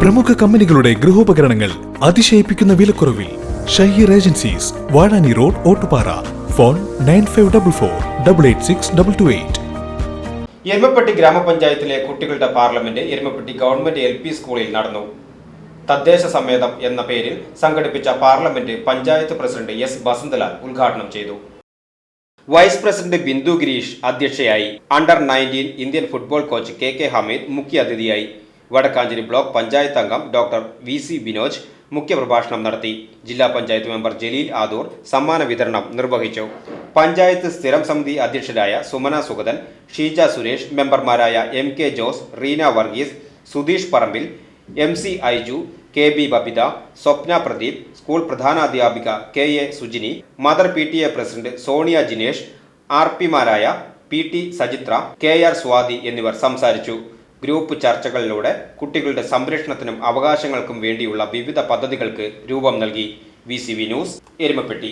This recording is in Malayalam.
പ്രമുഖ കമ്പനികളുടെ ഗൃഹോപകരണങ്ങൾ അതിശയിപ്പിക്കുന്ന വിലക്കുറവിൽ Shaheer agencies Vazhani road Ottupara. Phone nine five double four double eight six double two eight. Erumapetty ഗ്രാമപഞ്ചായത്തിലെ കുട്ടികളുടെ parliament Erumapetty government L P സ്കൂളിൽ നടന്നു. തദ്ദേശ സമേതം എന്ന പേരിൽ സംഘടിപ്പിച്ച parliament panchayat president S Basanthalal ഉദ്ഘാടനം ചെയ്തു. വൈസ് പ്രസിഡന്റ് ബിന്ദു ഗിരീഷ് അധ്യക്ഷയായി. Under nineteen Indian football coach K K Hameed മുഖ്യാതിഥിയായി വടക്കാഞ്ചേരി ബ്ലോക്ക് പഞ്ചായത്ത് അംഗം ഡോക്ടർ വി സി ബിനോജ് മുഖ്യപ്രഭാഷണം നടത്തി. ജില്ലാ പഞ്ചായത്ത് മെമ്പർ ജലീൽ ആദൂർ സമ്മാന വിതരണം നിർവഹിച്ചു. പഞ്ചായത്ത് സ്ഥിരം സമിതി അധ്യക്ഷരായ സുമന സുഗതൻ ഷീജ സുരേഷ് മെമ്പർമാരായ M K Jose Reena Varghese Sudheesh Parambil M C Aiju K B Babitha Swapna Pradeep school പ്രധാനാധ്യാപിക K A Sujini mother P T A president Sonia Jinesh R പിമാരായ P T Sajithra K R Swathi എന്നിവർ സംസാരിച്ചു. ഗ്രൂപ്പ് ചർച്ചകളിലൂടെ കുട്ടികളുടെ സംരക്ഷണത്തിനും അവകാശങ്ങൾക്കും വേണ്ടിയുള്ള വിവിധ പദ്ധതികൾക്ക് രൂപം നൽകി. V news Erumapetty.